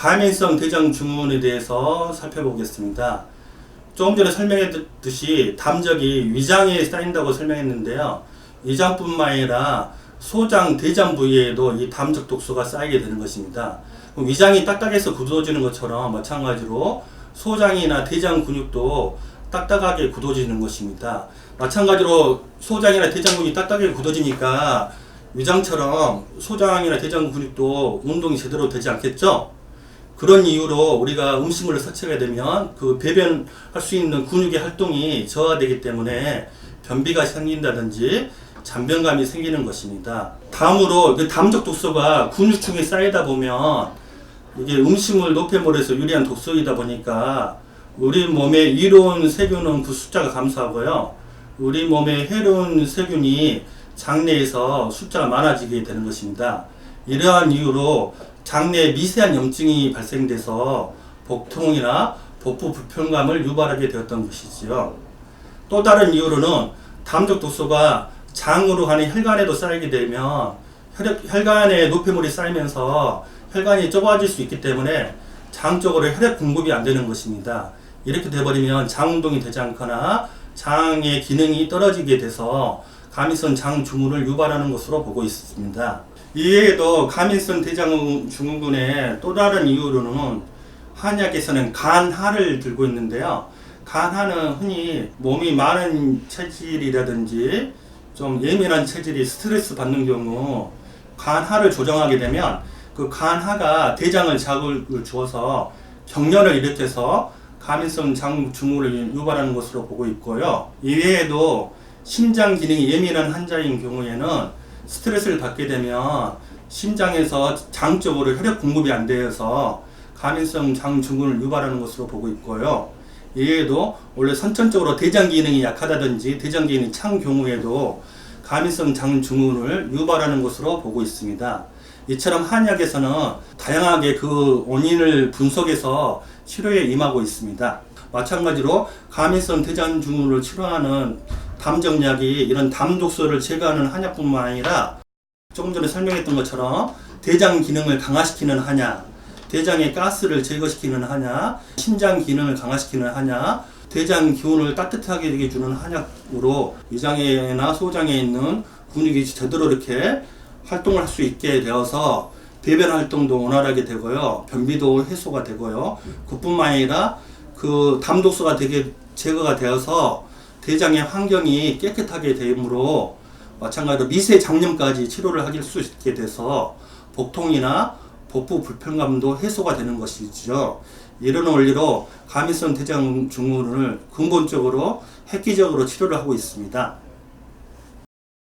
가민성 대장 증후군에 대해서 살펴보겠습니다. 조금 전에 설명했듯이 담적이 위장에 쌓인다고 설명했는데요. 위장뿐만 아니라 소장, 대장 부위에도 이 담적 독소가 쌓이게 되는 것입니다. 위장이 딱딱해서 굳어지는 것처럼 마찬가지로 소장이나 대장 근육도 딱딱하게 굳어지는 것입니다. 마찬가지로 소장이나 대장 근육이 딱딱하게 굳어지니까 위장처럼 소장이나 대장 근육도 운동이 제대로 되지 않겠죠? 그런 이유로 우리가 음식물을 섭취하게 되면 그 배변할 수 있는 근육의 활동이 저하되기 때문에 변비가 생긴다든지 잔변감이 생기는 것입니다. 다음으로 그 담적 독소가 근육층에 쌓이다 보면 이게 음식물 노폐물에서 유리한 독소이다 보니까 우리 몸에 이로운 세균은 그 숫자가 감소하고요. 우리 몸에 해로운 세균이 장내에서 숫자가 많아지게 되는 것입니다. 이러한 이유로 장내에 미세한 염증이 발생돼서 복통이나 복부 불편감을 유발하게 되었던 것이지요. 또 다른 이유로는 담적 독소가 장으로 가는 혈관에도 쌓이게 되면 혈액, 혈관에 노폐물이 쌓이면서 혈관이 좁아질 수 있기 때문에 장 쪽으로 혈액 공급이 안 되는 것입니다. 이렇게 돼버리면 장 운동이 되지 않거나 장의 기능이 떨어지게 돼서 가민성 장 증후를 유발하는 것으로 보고 있습니다. 이외에도 가민성 대장 증후군의 또 다른 이유로는 한약에서는 간하를 들고 있는데요. 간하는 흔히 몸이 많은 체질이라든지 좀 예민한 체질이 스트레스 받는 경우 간하를 조정하게 되면 그 간하가 대장을 자극을 주어서 경련을 일으켜서 가민성 장 증후를 유발하는 것으로 보고 있고요. 이외에도 심장 기능이 예민한 환자인 경우에는 스트레스를 받게 되면 심장에서 장 쪽으로 혈액 공급이 안 되어서 가민성 장 증후를 유발하는 것으로 보고 있고요. 이외에도 원래 선천적으로 대장 기능이 약하다든지 대장 기능이 찬 경우에도 가민성 장 증후를 유발하는 것으로 보고 있습니다. 이처럼 한약에서는 다양하게 그 원인을 분석해서 치료에 임하고 있습니다. 마찬가지로 가민성 대장 증후를 치료하는 담정약이 이런 담 독소를 제거하는 한약뿐만 아니라 조금 전에 설명했던 것처럼 대장 기능을 강화시키는 한약, 대장의 가스를 제거시키는 한약, 심장 기능을 강화시키는 한약, 대장 기운을 따뜻하게 해주는 한약으로 위장에나 소장에 있는 근육이 제대로 이렇게 활동을 할 수 있게 되어서 배변 활동도 원활하게 되고요. 변비도 해소가 되고요. 그뿐만 아니라 그 담독소가 되게 제거가 되어서 대장의 환경이 깨끗하게 되므로 마찬가지로 미세 장염까지 치료를 하길 수 있게 돼서 복통이나 복부 불편감도 해소가 되는 것이죠. 이런 원리로 가민성 대장 증후군을 근본적으로 획기적으로 치료를 하고 있습니다.